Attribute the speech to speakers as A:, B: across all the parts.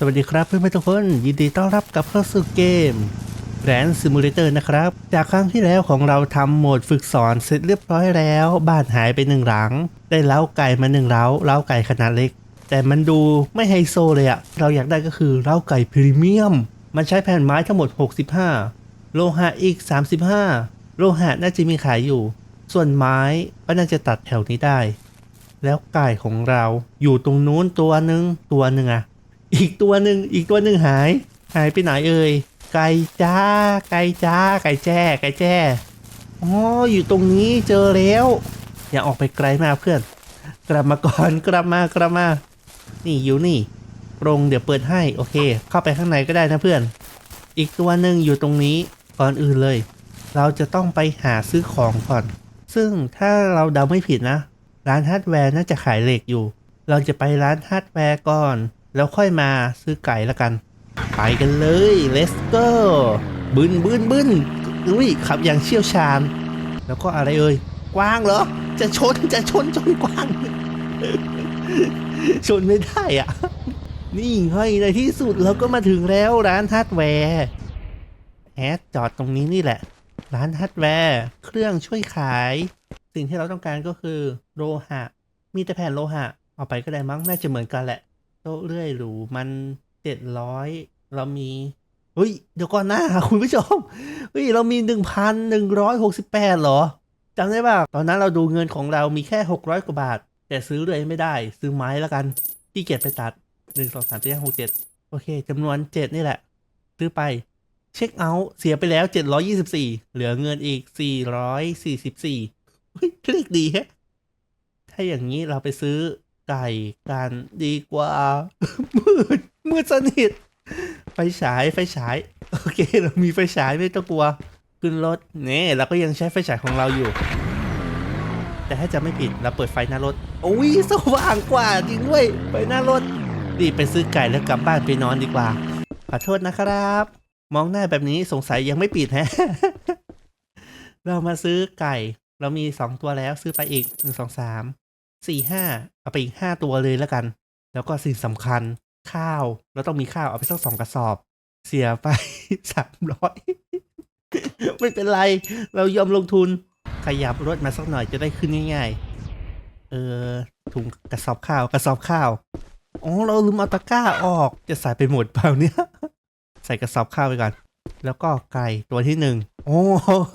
A: สวัสดีครับเพื่อนๆทุกคน ยินดีต้อนรับกลับเข้าสู่เกมแ a นซิมูเลเตอร์นะครับ จากครั้งที่แล้วของเราทำโหมดฝึกสอนเสร็จเรียบร้อยแล้ว บ้านหายไปหนึ่งหลัง ได้เล้าไก่มาหนึ่งเล้าเล้าไก่ขนาดเล็ก แต่มันดูไม่ไฮโซเลยอะเราอยากได้ก็คือเล้าไก่พรีเมียม มันใช้แผ่นไม้ทั้งหมด 65 โลหะอีก 35 โลหะน่าจะมีขายอยู่ ส่วนไม้ก็น่าจะตัดแถวนี้ได้ แล้วไก่ของเราอยู่ตรงนู้นตัวหนึ่งตัวหนึ่งอะ อีกตัวหนึ่งอีกตัวหนึ่งหาย หายไปไหนเอ่ยไก่จ้า ไก่จ้า ไก่แจ้ไก่แจ้อ๋ออยู่ตรงนี้เจอแล้ว อย่าออกไปไกลมากเพื่อน กลับมาก่อนกลับมากลับมา นี่อยู่นี่โรงเดี๋ยวเปิดให้โอเค เข้าไปข้างในก็ได้นะเพื่อน อีกตัวหนึ่งอยู่ตรงนี้ก่อนอื่นเลย เราจะต้องไปหาซื้อของก่อน ซึ่งถ้าเราเดาไม่ผิดนะ ร้านฮาร์ดแวร์น่าจะขายเหล็กอยู่ เราจะไปร้านฮาร์ดแวร์ก่อน แล้วค่อยมาซื้อไก่ละกัน ไปกันเลย let's go บึนบึนบึนอุ้ยขับอย่างเชี่ยวชาญ แล้วก็อะไรเอ่ยกว้างเหรอ จะชนจะชนชนกว้าง ชนไม่ได้อะ นี่ไงในที่สุดเราก็มาถึงแล้วร้านฮาร์ดแวร์แอดจอดตรงนี้นี่แหละ ร้านฮาร์ดแวร์ เครื่องช่วยขาย สิ่งที่เราต้องการก็คือโลหะ มีแต่แผ่นโลหะ เอาไปก็ได้มั้งน่าจะเหมือนกันแหละ โต๊ะเลื่อยหรูมันเจ็ดร้อยเรามีเฮ้ยเดี๋ยวก่อนนะคุณผู้ชมเฮ้ยเรามีหนึ่งพันหนึ่งร้อยหกสิบแปดเหรอจำได้ป่ะตอนนั้นเราดูเงินของเรามีแค่หกร้อยกว่าบาท แต่ซื้อเลยไม่ได้ซื้อไม้แล้วกันที่เกียจไปตัดหนึ่งสองสามสี่ห้าหกเจ็ดโอเคจำนวนเจ็ดนี่แหละ ซื้อไปเช็คเอาท์เสียไปแล้ว724เหลือเงินอีก444เฮ้ยเลขดีแฮะถ้าอย่างนี้เราไปซื้อ ไก่กันดีกว่า มืดมืดสนิท ไฟฉายไฟฉาย โอเคเรามีไฟฉายไม่ต้องกลัว ขึ้นรถเนี่เราก็ยังใช้ไฟฉายของเราอยู่ แต่ถ้าจะไม่ผิดเราเปิดไฟหน้ารถโอ้ยสว่างกว่าจริงด้วยไฟหน้ารถรีบไปซื้อไก่แล้วกลับบ้านไปนอนดีกว่า ขอโทษนะครับ มองหน้าแบบนี้สงสัยยังไม่ปิดฮะเรามาซื้อไก่ เรามีสองตัวแล้วซื้อไปอีกหนึ่งสองสาม สี่ห้าเอาไปอีกห้าตัวเลยแล้วกัน แล้วก็สิ่งสำคัญข้าวเราต้องมีข้าวเอาไปสักสองกระสอบ เสียไปสามร้อยไม่เป็นไร เรายอมลงทุนขยับรถมาสักหน่อยจะได้ขึ้นง่ายๆ เออถุงกระสอบข้าวกระสอบข้าวอ๋อเราลืมเอาตะกร้าออกจะใส่ไปหมดเปล่าเนี่ยใส่กระสอบข้าวไปก่อน แล้วก็ไก่ตัวที่หนึ่งโอ้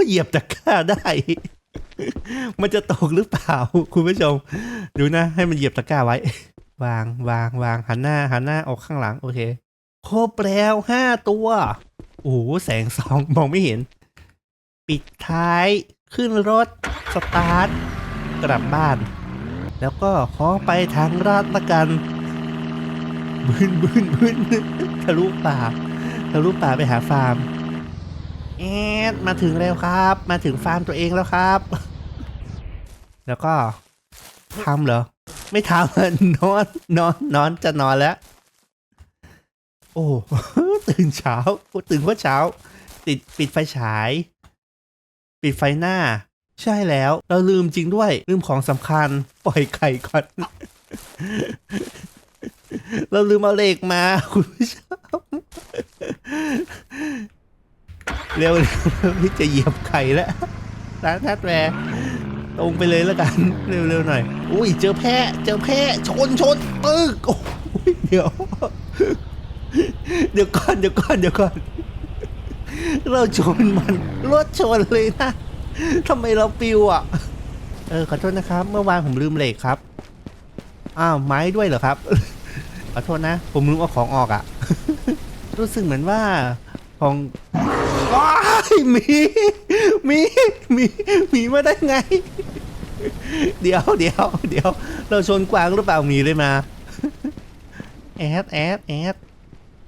A: เหยียบตะกร้าได้ มันจะตกหรือเปล่า คุณผู้ชม ดูนะ ให้มันเหยียบตะกร้าไว้ วางวางวางหันหน้าหันหน้าออกข้างหลัง โอเคครบแล้วห้าตัว โอ้โหแสงสองมองไม่เห็น ปิดท้ายขึ้นรถ สตาร์ท กลับบ้าน แล้วก็ขอไปทางลาดละกันบึนบึนบึนทะลุป่าทะลุป่าไปหาฟาร์ม แอดมาถึงแล้วครับ มาถึงฟาร์มตัวเองแล้วครับ แล้วก็ทำเหรอ ไม่ทำนอนนอนนอนจะนอนแล้ว โอ้ตื่นเช้าตื่นเมื่อเช้า ติดปิดไฟฉาย ปิดไฟหน้า ใช่แล้ว เราลืมจริงด้วย ลืมของสำคัญ ปล่อยไข่ก่อน เราลืมเอาเหล็กมา คุณผู้ชม เร็วพี่จะเหยียบไข่แล้วร้านแทดแวร์ตรงไปเลยแล้วกัน เร็วเร็วหน่อย อุ้ย เจอแพะ เจอแพะ ชนชนปึ๊กโอ้ยเดี๋ยว เดี๋ยวก่อน เดี๋ยวก่อน เดี๋ยวก่อน เราชนมัน รถชนเลยนะทำไมเราปิวอะ เออ ขอโทษนะครับ เมื่อวานผมลืมเหล็กครับ อ้าว ไม้ด้วยเหรอครับ ขอโทษนะ ผมลืมเอาของออกอะ่ะ รู้สึกเหมือนว่าของ ว้ายมีมีมีมีมาได้ไง เดี๋ยวเดี๋ยวเดี๋ยว เราชนกวางหรือเปล่ามีเลยมาแอดแอดแอด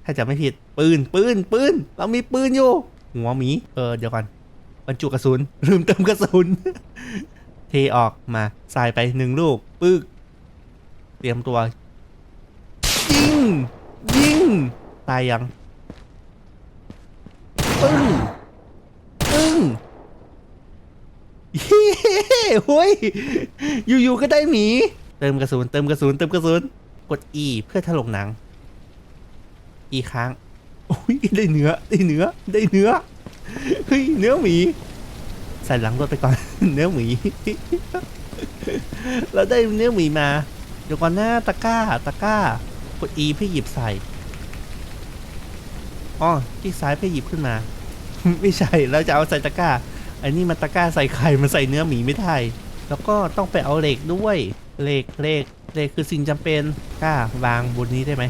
A: ถ้าจะไม่ผิดปืนปืนปืนเรามีปืนอยู่หัวหมีเออเดี๋ยวก่อนบรรจุกระสุนลืมเติมกระสุนเทออกมาใส่ไปหนึ่งลูกปึ๊กเตรียมตัวยิงยิงตายยัง ปึ้ง ปึ้ง เฮ้ เฮ้ย อยู่ๆก็ได้หมี เติมกระสุนเติมกระสุนเติมกระสุนกด E เพื่อถลกหนังอีครั้งโอ้ยได้เนื้อได้เนื้อได้เนื้อเฮ้ยเนื้อหมีใส่หลังรถไปก่อน เนื้อหมีเราได้เนื้อหมีมา เดี๋ยวก่อนหน้าตะก้าตะก้ากด E เพื่อหยิบใส่อ๋อที่ซ้ายเพื่อหยิบขึ้นมา ไม่ใช่เราจะเอาใส่ตะก้า อันนี้มันตะกร้าใส่ไข่มันใส่เนื้อหมีไม่ได้ แล้วก็ต้องไปเอาเหล็กด้วยเหล็กเหล็กเหล็กคือสิ่งจำเป็นกล้าวางบนนี้ได้ไหม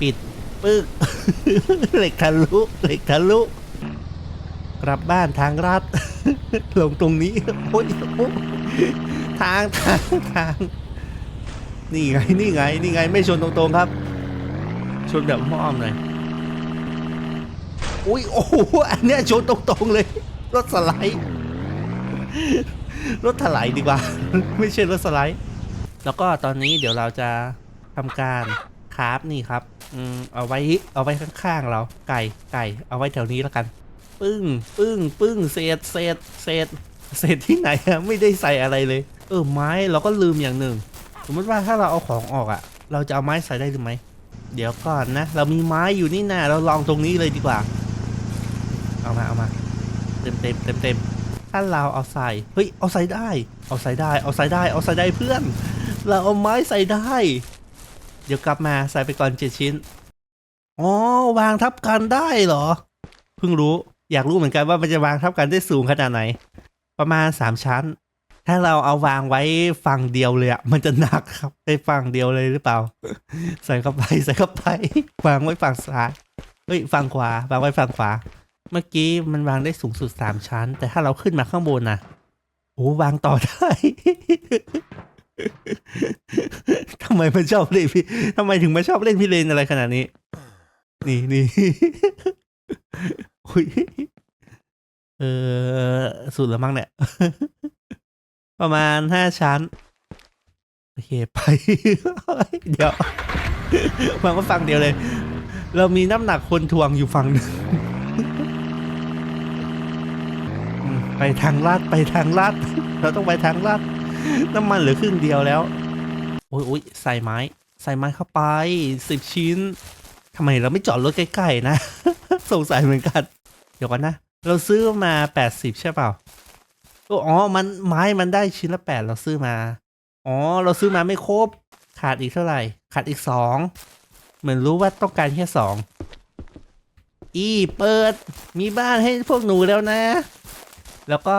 A: ปิดปึ๊กเหล็กทะลุเหล็กทะลุกลับบ้านทางลัดลงตรงนี้โอ้ยทางทางทางนี่ไงนี่ไงนี่ไงไม่ชนตรงๆครับ ชนแบบอ้อมๆหน่อยอุ้ยโอ้โหอันเนี้ยชนตรงๆเลย รถสไลด์รถถลายดีกว่า ไม่ใช่รถสไลด์ แล้วก็ตอนนี้เดี๋ยวเราจะทำการคราฟนี่ครับอืมเอาไว้เอาไว้ข้างๆเราไก่ไก่ เอาไว้แถวนี้แล้วกัน ปึ้ง ปึ้ง ปึ้งเศษเศษเศษเศษที่ไหนอะไม่ได้ใส่อะไรเลย เออไม้เราก็ลืมอย่างหนึ่ง สมมติว่าถ้าเราเอาของออกอะเราจะเอาไม้ใส่ได้หรือไม่เดี๋ยวก่อนนะ เรามีไม้อยู่นี่นาเราลองตรงนี้เลยดีกว่า เอามาเอามา ต็มเต็มเต็มเต็มถ้าเราเอาใส่เฮ้ยเอาใส่ได้ เอาใส่ได้ เอาใส่ได้ เอาใส่ได้เพื่อน เราเอาไม้ใส่ได้ เดี๋ยวกลับมาใส่ไปก่อนเจ็ดชิ้นอ๋อวางทับกันได้เหรอ เพิ่งรู้อยากรู้เหมือนกันว่ามันจะวางทับกันได้สูงขนาดไหน ประมาณสามชั้น ถ้าเราเอาวางไว้ฝั่งเดียวเลยอะมันจะหนักครับไปฝั่งเดียวเลยหรือเปล่า ใส่เข้าไปใส่เข้าไปวางไว้ฝั่งซ้ายเฮ้ยฝั่งขวาวางไว้ฝั่งขวา เมื่อกี้มันวางได้สูงสุดสามชั้น แต่ถ้าเราขึ้นมาข้างบนนะโอ้วางต่อได้ ทำไมมันชอบเล่นพี่ทำไมถึงมาชอบเล่นพี่เลนอะไรขนาดนี้ นี่นี่อุ๊ยเออ สุดแล้วมั้งเนี่ย ประมาณห้าชั้น โอเค ไป เดี๋ยวมันก็ฟังเดียวเลย เรามีน้ำหนักคนทวงอยู่ฝั่งหนึ่ง ไปทางลาดไปทางลาด เราต้องไปทางลาด น้ำมันเหลือครึ่งเดียวแล้วโอ้ยโอ้ยใส่ไม้ ใส่ไม้เข้าไปสิบชิ้นทำไมเราไม่จอดรถใกล้ๆนะ สงสัยเหมือนกัน เดี๋ยวก่อนนะ เราซื้อมาแปดสิบใช่เปล่าอ๋อ มันไม้มันได้ชิ้นละแปดเราซื้อมา อ๋อ เราซื้อมาไม่ครบ ขาดอีกเท่าไหร่ ขาดอีกสองเหมือนรู้ว่าต้องการแค่สองอีเปิด มีบ้านให้พวกหนูแล้วนะ แล้วก็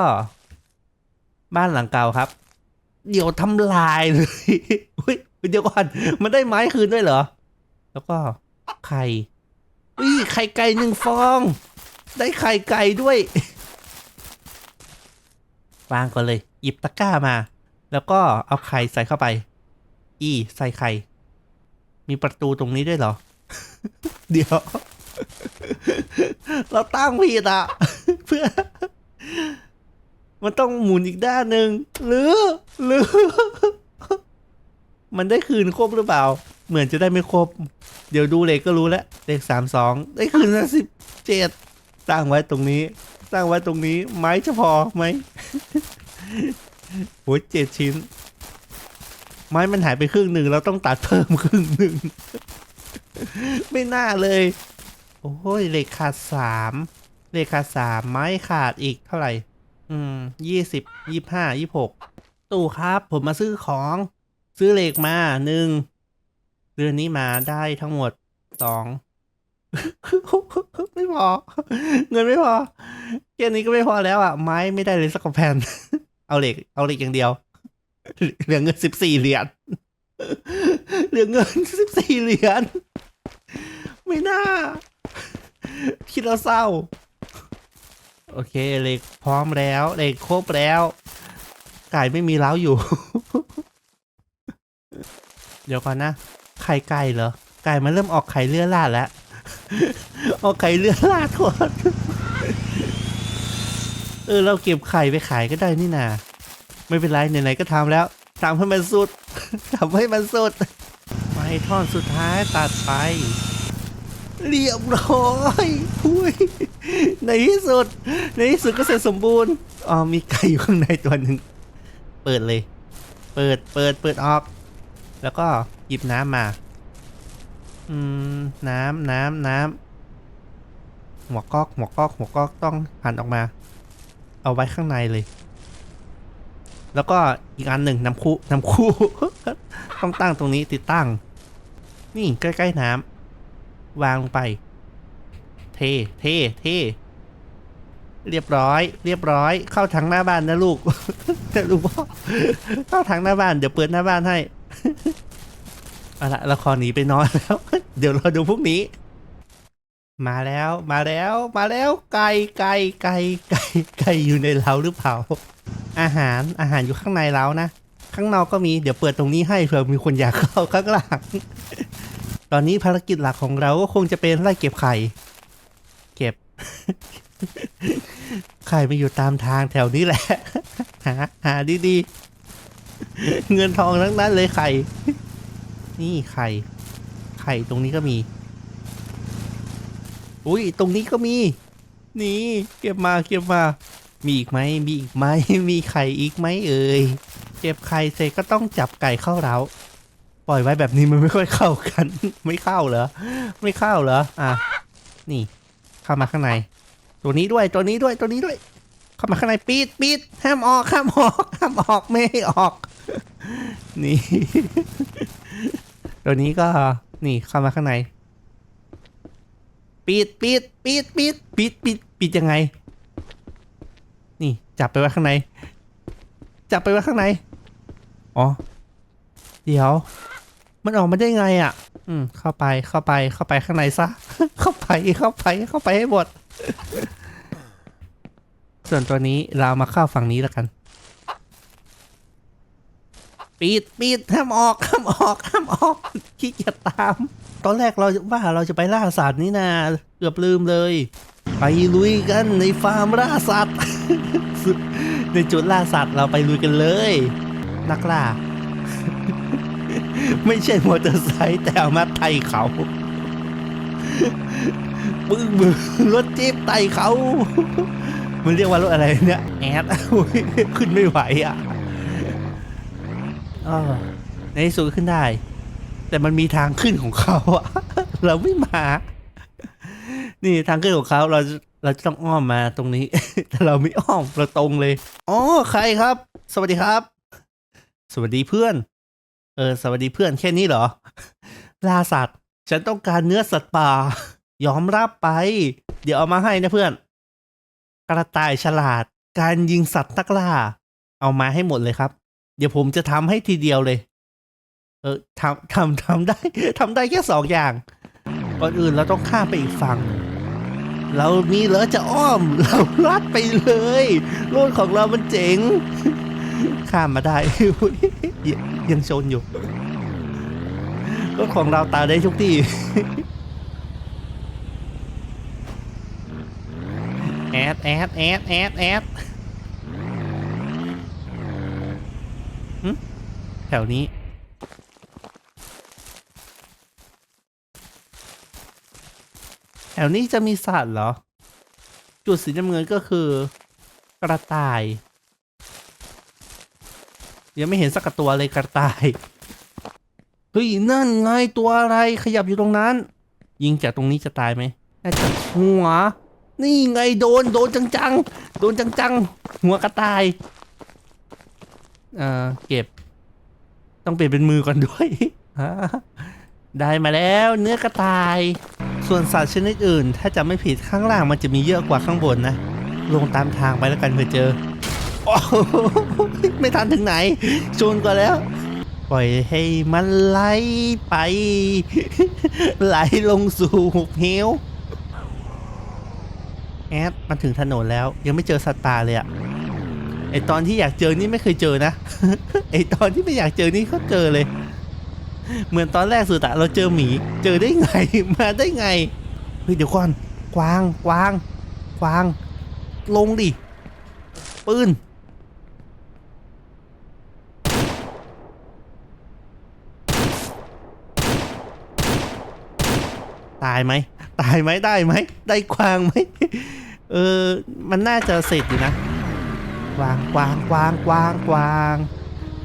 A: บ้านหลังเก่าครับ เดี๋ยวทำลายเลยอุ๊ยเดี๋ยวก่อนมันได้ไม้คืนด้วยเหรอ แล้วก็ไข่อุ้ยไข่ไก่หนึ่งฟอง ได้ไข่ไก่ด้วยวางก่อนเลย หยิบตะกร้ามา แล้วก็เอาไข่ใส่เข้าไป อีใส่ไข่ มีประตูตรงนี้ด้วยเหรอ เดี๋ยว เราตั้งผิดอะ เพื่อ มันต้องหมุนอีกด้านหนึ่งหรือหรือ มันได้คืนครบหรือเปล่า เหมือนจะได้ไม่ครบ เดี๋ยวดูเลขก็รู้แล้วเลขสามสองได้คืนละสิบเจ็ดตั้งไว้ตรงนี้ ตั้งไว้ตรงนี้ ไม้จะพอไหมโอ้ยเจ็ดชิ้น ไม้มันหายไปครึ่งหนึ่งเราต้องตัดเพิ่มครึ่งหนึ่ง ไม่น่าเลย โอ้ยเลขขาดสามเลขขาดสามไม้ขาดอีกเท่าไหร่ อืมยี่สิบยี่ห้ายี่หกตู่ครับ ผมมาซื้อของ ซื้อเหล็กมาหนึ่งเดือนนี้มาได้ทั้งหมดสองไม่พอ เงินไม่พอแค่นี้ก็ไม่พอแล้วอะ ไม้ไม่ได้เลยสักแผ่นเอาเหล็ก เอาเหล็กอย่างเดียว เหลือเงินสิบสี่เหรียญเหลือเงินสิบสี่เหรียญไม่น่าคิดแล้วเศร้า โอเคเหล็กพร้อมแล้วเหล็กครบแล้วไก่ไม่มีเล้าอยู่ เดี๋ยวก่อนนะ ไข่ไก่เหรอ ไก่มันเริ่มออกไข่เลือดลาดแล้ว ออกไข่เลือดลาดก่อนเออเราเก็บไข่ไปขายก็ได้นี่นาไม่เป็นไรไหนๆก็ทำแล้วทำให้มันสุดทำให้มันสุดไม้ท่อนสุดท้ายตัดไป เรียบร้อยอุ้ยในที่สุด ในที่สุดก็เสร็จสมบูรณ์อ๋อมีไก่อยู่ข้างในตัวหนึ่งเปิดเลย เปิดเปิดเปิดออก แล้วก็หยิบน้ำมาอืมน้ำน้ำน้ำหัวกอกหัวกอกหัวกอกต้องหันออกมา เอาไว้ข้างในเลย แล้วก็อีกอันหนึ่งน้ำคู่น้ำคู่ ต้องตั้งตรงนี้ติดตั้ง นี่ใกล้ๆน้ำ วางลงไป เท เท เท เรียบร้อย เรียบร้อย เข้าทางหน้าบ้านนะลูกนะลูกพ่อเข้าทางหน้าบ้าน เดี๋ยวเปิดหน้าบ้านให้เอาละละครหนีไปนอนแล้ว เดี๋ยวเราดูพรุ่งนี้ มาแล้ว มาแล้ว มาแล้ว ไก่ไก่ไก่ไก่ไก่อยู่ในเล้าหรือเปล่า อาหาร อาหารอยู่ข้างในเล้านะ ข้างนอกก็มี เดี๋ยวเปิดตรงนี้ให้เผื่อมีคนอยากเข้าข้างหลัง ตอนนี้ภารกิจหลักของเราก็คงจะเป็นไล่เก็บไข่ เก็บ ไข่มาอยู่ตามทางแถวนี้แหละ หาหาดีๆ เงินทองทั้งนั้นเลยไข่ นี่ไข่ ไข่ตรงนี้ก็มี อุ้ยตรงนี้ก็มี นี่ เก็บมาเก็บมา มีอีกไหมมีอีกไหมมีไข่อีกไหมเอ่ย เก็บไข่เสร็จก็ต้องจับไก่เข้าเร้า ปล่อยไว้แบบนี้มันไม่ค่อยเข้ากัน ไม่เข้าเหรอ ไม่เข้าเหรอ อะ นี่ เข้ามาข้างใน ตัวนี้ด้วย ตัวนี้ด้วย ตัวนี้ด้วย เข้ามาข้างในปิดปิดห้ามออก ห้ามออก ห้ามออกไม่ให้ออก นี่ ตัวนี้ก็ นี่ เข้ามาข้างใน ปิดปิดปิดปิดปิดปิดปิดยังไง นี่ จับไปไว้ข้างใน จับไปไว้ข้างใน อ๋อ เดี๋ยว มันออกมาได้ไงอะ อืม เข้าไป เข้าไป เข้าไปข้างในซะ เข้าไป เข้าไป เข้าไปให้หมด ส่วนตัวนี้เรามาเข้าฝั่งนี้แล้วกันปิดปิดห้ามออก ห้ามออก ห้ามออก ขี้เกียจตาม ตอนแรกเราว่าเราจะไปล่าสัตว์นี่นาเกือบลืมเลย ไปลุยกันในฟาร์มล่าสัตว์ ในจุดล่าสัตว์เราไปลุยกันเลย นักล่า ไม่ใช่มอเตอร์ไซค์แต่เอามาไต่เขาปึ้งมือรถจี๊ปไต่เขา มันเรียกว่ารถอะไรเนี่ยแอดขึ้นไม่ไหวอะในที่สุดขึ้นได้ แต่มันมีทางขึ้นของเขาอะเราไม่มา นี่ทางขึ้นของเขาเราเราจะต้องอ้อมมาตรงนี้ แต่เราไม่อ้อมเราตรงเลยอ๋อใครครับ สวัสดีครับ สวัสดีเพื่อน เออสวัสดีเพื่อนแค่นี้เหรอล่าสัตว์ ฉันต้องการเนื้อสัตว์ป่ายอมรับไป เดี๋ยวเอามาให้นะเพื่อน กระต่ายฉลาด การยิงสัตว์นักล่า เอามาให้หมดเลยครับ เดี๋ยวผมจะทำให้ทีเดียวเลย เออทำทำทำได้ทำได้แค่สองอย่างก่อนอื่นเราต้องข้ามไปอีกฝั่งเรามีเหรอจะอ้อม เราลัดไปเลยรถของเรามันเจ๋ง ข้ามมาได้ ยยังยังชนอยู่ รถของเราตายได้ทุกที่ แอดแอดแอดแอดแอดหึแถวนี้แถวนี้จะมีสัตว์เหรอ จุดสีน้ำเงินก็คือกระต่าย ยังไม่เห็นสักตัวเลยกระต่ายเฮ้ยนั่นไงตัวอะไรขยับอยู่ตรงนั้น ยิงจากตรงนี้จะตายไหมน่าจะหัว นี่ไงโดนโดนจังๆ โดนจังๆ หัวกระต่ายเอ่อเก็บ ต้องเปลี่ยนเป็นมือก่อนด้วยได้มาแล้วเนื้อกระต่าย ส่วนสัตว์ชนิดอื่น ถ้าจะไม่ผิดข้างล่างมันจะมีเยอะกว่าข้างบนนะ ลงตามทางไปแล้วกันเผื่อเจอ อ้ไม่ทันถึงไหนชนก่อนแล้ว ปล่อยให้มันไหลไป ไหลลงสู่หุบเหวแอดมันถึงถนนแล้ว ยังไม่เจอสัตว์ป่าเลยอะไอตอนที่อยากเจอนี่ไม่เคยเจอนะ ไอตอนที่ไม่อยากเจอนี่เขาเจอเลย เหมือนตอนแรกสุดอะเราเจอหมี เจอได้ไง มาได้ไง เฮ้ยเดี๋ยวก่อนกวางกวางกวาง ลงดิปืน ตายไหมตายไหมได้ไหมได้กวางไหมเออมันน่าจะเสร็จอยู่นะกวางกวางกวางกวางกวาง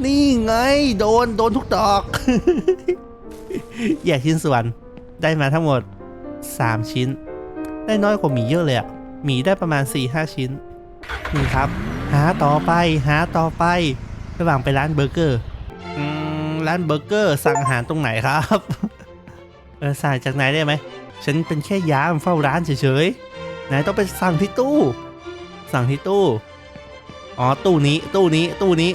A: นี่ไงโดนโดนทุกดอกแยกชิ้นส่วนได้มาทั้งหมด 3 ชิ้น ได้น้อยกว่าหมีเยอะเลยอะหมีได้ประมาณ 4-5 ชิ้น นี่ครับ หาต่อไปหาต่อไประหว่างไปร้านเบอร์เกอร์อร้านเบอร์เกอร์สั่งอาหารตรงไหนครับ ออสั่งจากไหนได้ไหม ฉันเป็นแค่ยามเฝ้าร้านเฉยๆไหนต้องไปสั่งที่ตู้ สั่งที่ตู้ อ๋อ ตู้นี้ ตู้นี้ ตู้นี้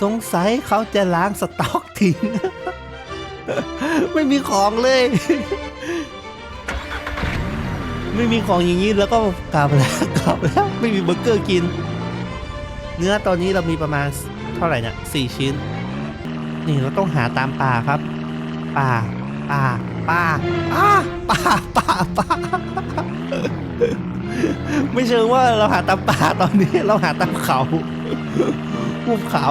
A: สงสัยเขาจะล้างสต็อกทิ้ง ไม่มีของเลย ไม่มีของอย่างนี้แล้วก็กลับแล้วกลับแล้ว ไม่มีเบอร์เกอร์กิน เนื้อตอนนี้เรามีประมาณเท่าไหร่เนี่ยสี่ชิ้น นี่เราต้องหาตามป่าครับ ป่า ป่า ป่าอ้าป่า ป่า ป่า ไม่เชิงว่าเราหาตามป่าตอนนี้เราหาตามเขาภูเขา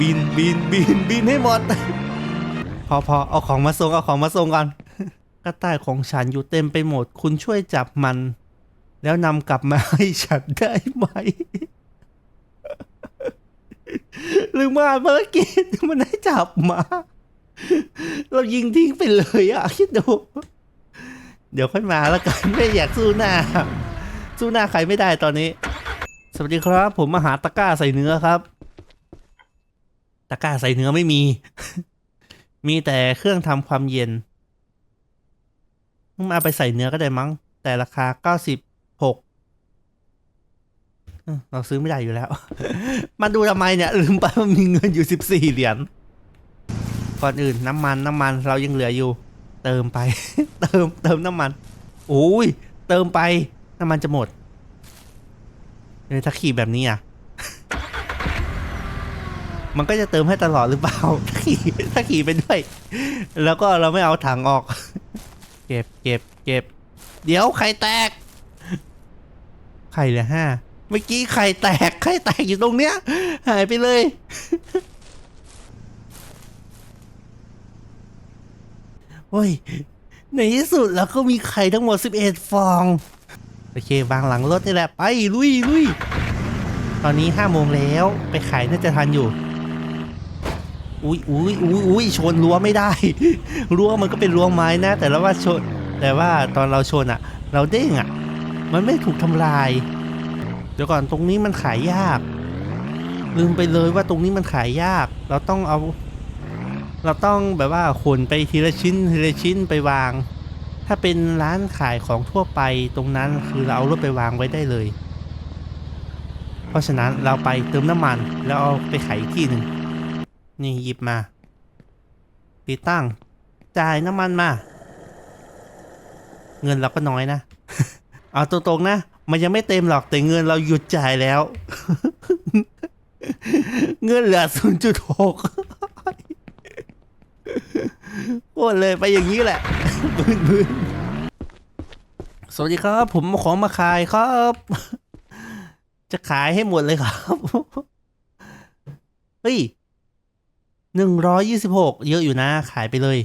A: บินบินบินบินให้หมด พอพอเอาของมาส่งเอาของมาส่งก่อนกระต่ายของฉันอยู่เต็มไปหมด คุณช่วยจับมัน แล้วนำกลับมาให้ฉันได้ไหม หรือมาภารกิจมันให้จับมา เรายิงทิ้งไปเลยอะ คิดดู เดี๋ยวค่อยมาแล้วกันไม่อยากสู้หน้า สู้หน้าใครไม่ได้ตอนนี้ สวัสดีครับ ผมมาหาตะกร้าใส่เนื้อครับ ตะกร้าใส่เนื้อไม่มี มีแต่เครื่องทำความเย็นมึงเอาไปใส่เนื้อก็ได้มั้ง แต่ราคาเก้าสิบ เราซื้อไม่ได้อยู่แล้ว มาดูทำไมเนี่ย ลืมไปว่ามีเงินอยู่สิบสี่เหรียญก่อนอื่นน้ำมันน้ำมันเรายังเหลืออยู่ เติมไป เติมเติมน้ำมันโอ้ยเติมไปน้ำมันจะหมดเลยถ้าขี่แบบนี้อะ มันก็จะเติมให้ตลอดหรือเปล่า ถ้าขี่ถ้าขี่ไปด้วย แล้วก็เราไม่เอาถังออก เก็บเก็บเก็บ เดี๋ยวไข่แตก ไข่เหลือห้า เมื่อกี้ไข่แตกไข่แตกอยู่ตรงเนี้ย หายไปเลย โอ้ย ในที่สุดเราก็มีไข่ทั้งหมด 11 ฟอง โอเควางหลังรถนี่แหละ ไป ลุยลุยตอนนี้ห้าโมงแล้วไปขายน่าจะทันอยู่ อุ้ยอุ้ยอุ้ยอุ้ยชนรั้วไม่ได้ รั้วมันก็เป็นรั้วไม้นะ แต่ละว่าชน แต่ว่าตอนเราชนอะเราเด้งอะมันไม่ถูกทำลาย ดี๋ยวก่อนตรงนี้มันขายยาก ลืมไปเลยว่าตรงนี้มันขายยาก เราต้องเอา เราต้องแบบว่าขนไปทีละชิ้นทีละชิ้นไปวาง ถ้าเป็นร้านขายของทั่วไปตรงนั้นคือเราเอารถไปวางไว้ได้เลย เพราะฉะนั้นเราไปเติมน้ำมันแล้วเอาไปขายที่หนึ่งนี่หยิบมาติดตั้ง จ่ายน้ำมันมา เงินเราก็น้อยนะ เอาตรงๆนะ มันยังไม่เต็มหรอกแต่เงินเราหยุดจ่ายแล้ว เงินเหลือ0.6โคตรเลยไปอย่างนี้แหละบืนบืนสวัสดีครับ ผมของมาขายครับ จะขายให้หมดเลยครับเฮ้ยหนึ่งร้อยยี่สิบหกเยอะอยู่นะ ขายไปเลย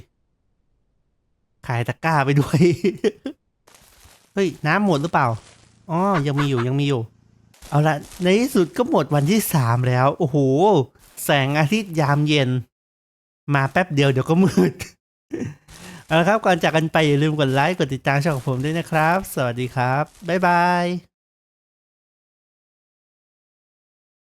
A: ขายตะกร้าไปด้วย เฮ้ย น้ำหมดหรือเปล่า อ๋อ ยังมีอยู่ยังมีอยู่ เอาละในที่สุดก็หมดวันที่สามแล้ว โอ้โห แสงอาทิตย์ยามเย็น มาแป๊บเดียวเดี๋ยวก็มืด เอาละครับ ก่อนจากกันไปอย่าลืมกดไลค์ กดติดตามช่องของผมด้วยนะครับ สวัสดีครับ บ๊ายบาย